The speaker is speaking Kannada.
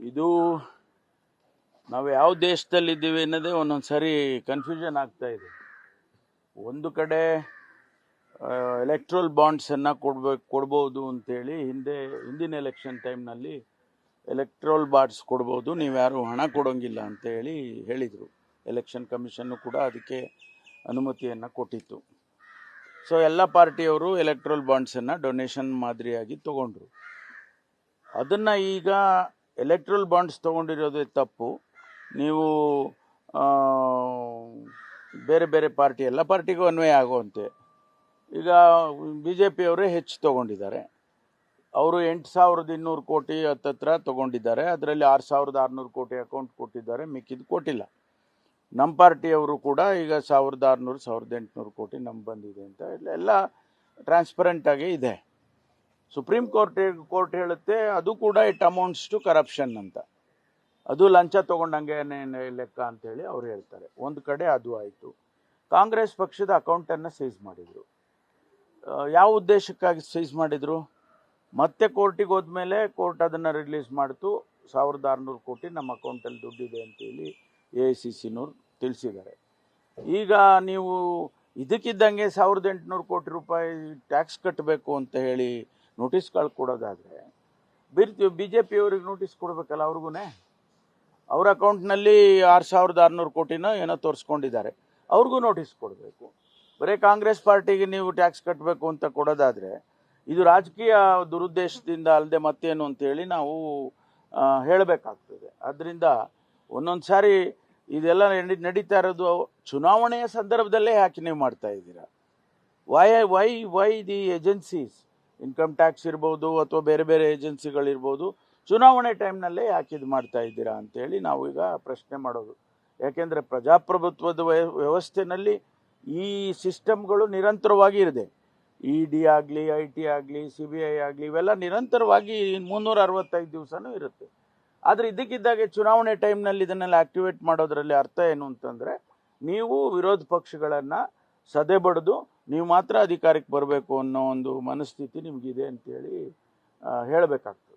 ಇದು ನಾವು ಯಾವ ದೇಶದಲ್ಲಿದ್ದೀವಿ ಅನ್ನೋದೇ ಒಂದೊಂದು ಸರಿ ಕನ್ಫ್ಯೂಷನ್ ಆಗ್ತಾ ಇದೆ. ಒಂದು ಕಡೆ ಎಲೆಕ್ಟ್ರಲ್ ಬಾಂಡ್ಸನ್ನು ಕೊಡ್ಬೇಕು ಕೊಡ್ಬೋದು ಅಂತೇಳಿ ಹಿಂದೆ, ಹಿಂದಿನ ಎಲೆಕ್ಷನ್ ಟೈಮ್ನಲ್ಲಿ ಎಲೆಕ್ಟ್ರಲ್ ಬಾಂಡ್ಸ್ ಕೊಡ್ಬೋದು, ನೀವು ಯಾರು ಹಣ ಕೊಡೋಂಗಿಲ್ಲ ಅಂತೇಳಿ ಹೇಳಿದರು. ಎಲೆಕ್ಷನ್ ಕಮಿಷನ್ನು ಕೂಡ ಅದಕ್ಕೆ ಅನುಮತಿಯನ್ನು ಕೊಟ್ಟಿತ್ತು. ಸೊ ಎಲ್ಲ ಪಾರ್ಟಿಯವರು ಎಲೆಕ್ಟ್ರಲ್ ಬಾಂಡ್ಸನ್ನು ಡೊನೇಷನ್ ಮಾದರಿಯಾಗಿ ತೊಗೊಂಡ್ರು. ಅದನ್ನು ಈಗ ಎಲೆಕ್ಟ್ರಲ್ ಬಾಂಡ್ಸ್ ತೊಗೊಂಡಿರೋದೇ ತಪ್ಪು. ನೀವು ಬೇರೆ ಬೇರೆ ಪಾರ್ಟಿ, ಎಲ್ಲ ಪಾರ್ಟಿಗೂ ಅನ್ವಯ ಆಗುವಂತೆ. ಈಗ ಬಿ ಜೆ ಪಿಯವರೇ ಹೆಚ್ಚು ತೊಗೊಂಡಿದ್ದಾರೆ. ಅವರು ಎಂಟು ಸಾವಿರದ ಇನ್ನೂರು ಕೋಟಿ ಹತ್ತತ್ರ ತೊಗೊಂಡಿದ್ದಾರೆ. ಅದರಲ್ಲಿ ಆರು ಸಾವಿರದ ಆರುನೂರು ಕೋಟಿ ಅಕೌಂಟ್ ಕೊಟ್ಟಿದ್ದಾರೆ. ಮಿಕ್ಕಿದ್ದು ಕೊಟ್ಟಿಲ್ಲ. ನಮ್ಮ ಪಾರ್ಟಿಯವರು ಕೂಡ ಈಗ ಸಾವಿರದ ಆರುನೂರು, ಸಾವಿರದ ಎಂಟುನೂರು ಕೋಟಿ ನಮ್ಗೆ ಬಂದಿದೆ ಅಂತ. ಎಲ್ಲ ಟ್ರಾನ್ಸ್ಪರೆಂಟಾಗಿ ಇದೆ. ಸುಪ್ರೀಂ ಕೋರ್ಟ್ ಕೋರ್ಟ್ ಹೇಳುತ್ತೆ, ಅದು ಕೂಡ ಇಟ್ ಅಮೌಂಟ್ಸ್ ಟು ಕರಪ್ಷನ್ ಅಂತ. ಅದು ಲಂಚ ತೊಗೊಂಡಂಗೆ ಲೆಕ್ಕ ಅಂತೇಳಿ ಅವ್ರು ಹೇಳ್ತಾರೆ. ಒಂದು ಕಡೆ ಅದು ಆಯಿತು. ಕಾಂಗ್ರೆಸ್ ಪಕ್ಷದ ಅಕೌಂಟನ್ನು ಸೀಸ್ ಮಾಡಿದರು. ಯಾವ ಉದ್ದೇಶಕ್ಕಾಗಿ ಸೀಸ್ ಮಾಡಿದರು? ಮತ್ತೆ ಕೋರ್ಟಿಗೆ ಹೋದ್ಮೇಲೆ ಕೋರ್ಟ್ ಅದನ್ನು ರಿಲೀಸ್ ಮಾಡ್ತು. ಸಾವಿರದ ಆರುನೂರು ಕೋಟಿ ನಮ್ಮ ಅಕೌಂಟಲ್ಲಿ ದುಡ್ಡಿದೆ ಅಂತೇಳಿ ಎ ಐ ಸಿ ಸಿನವ್ರು ತಿಳಿಸಿದ್ದಾರೆ. ಈಗ ನೀವು ಇದಕ್ಕಿದ್ದಂಗೆ ಸಾವಿರದ ಎಂಟುನೂರು ಕೋಟಿ ರೂಪಾಯಿ ಟ್ಯಾಕ್ಸ್ ಕಟ್ಟಬೇಕು ಅಂತ ಹೇಳಿ ನೋಟಿಸ್ಗಳು ಕೊಡೋದಾದರೆ ಬಿರ್ತಿ ಬಿ ಜೆ ಪಿಯವ್ರಿಗೆ ನೋಟಿಸ್ ಕೊಡಬೇಕಲ್ಲ ಅವ್ರಿಗೂ ಅವ್ರ ಅಕೌಂಟ್ನಲ್ಲಿ ಆರು ಸಾವಿರದ ಆರುನೂರು ಕೋಟಿನೋ ಏನೋ ತೋರಿಸ್ಕೊಂಡಿದ್ದಾರೆ. ಅವ್ರಿಗೂ ನೋಟಿಸ್ ಕೊಡಬೇಕು. ಬರೀ ಕಾಂಗ್ರೆಸ್ ಪಾರ್ಟಿಗೆ ನೀವು ಟ್ಯಾಕ್ಸ್ ಕಟ್ಟಬೇಕು ಅಂತ ಕೊಡೋದಾದರೆ, ಇದು ರಾಜಕೀಯ ದುರುದ್ದೇಶದಿಂದ ಅಲ್ಲದೆ ಮತ್ತೇನು ಅಂತೇಳಿ ನಾವು ಹೇಳಬೇಕಾಗ್ತದೆ. ಅದರಿಂದ ಒಂದೊಂದು ಸಾರಿ ಇದೆಲ್ಲ ನಡಿ, ನಡೀತಾ ಇರೋದು, ಚುನಾವಣೆಯ ಸಂದರ್ಭದಲ್ಲೇ ಯಾಕೆ ನೀವು ಮಾಡ್ತಾ ಇದ್ದೀರಾ? Why why why the agencies income tax ಇರ್ಬೋದು ಅಥವಾ ಬೇರೆ ಬೇರೆ ಏಜೆನ್ಸಿಗಳಿರ್ಬೋದು ಚುನಾವಣೆ ಟೈಮ್ನಲ್ಲೇ ಯಾಕೆ ಇದು ಮಾಡ್ತಾ ಇದ್ದೀರಾ ಅಂತೇಳಿ ನಾವು ಈಗ ಪ್ರಶ್ನೆ ಮಾಡೋದು. ಯಾಕೆಂದರೆ ಪ್ರಜಾಪ್ರಭುತ್ವದ ವ್ಯ- ವ್ಯವಸ್ಥೆನಲ್ಲಿ ಈ ಸಿಸ್ಟಮ್ಗಳು ನಿರಂತರವಾಗಿ ಇದೆ. ಇ ಡಿ ಆಗಲಿ ಐ ಟಿ ಆಗಲಿ ಸಿ ಬಿ ಐ ಆಗಲಿ, ಇವೆಲ್ಲ ನಿರಂತರವಾಗಿ ಮುನ್ನೂರ ಅರವತ್ತೈದು ದಿವಸನೂ ಇರುತ್ತೆ. ಆದರೆ ಇದಕ್ಕಿದ್ದಾಗೆ ಚುನಾವಣೆ ಟೈಮ್ನಲ್ಲಿ ಇದನ್ನೆಲ್ಲ ಆಕ್ಟಿವೇಟ್ ಮಾಡೋದ್ರಲ್ಲಿ ಅರ್ಥ ಏನು ಅಂತಂದರೆ, ನೀವು ವಿರೋಧ ಪಕ್ಷಗಳನ್ನು ಸದೆ ಬಡಿದು ನೀವು ಮಾತ್ರ ಅಧಿಕಾರಕ್ಕೆ ಬರಬೇಕು ಅನ್ನೋ ಒಂದು ಮನಸ್ಥಿತಿ ನಿಮಗಿದೆ ಅಂತೇಳಿ ಹೇಳಬೇಕಾಗ್ತದೆ.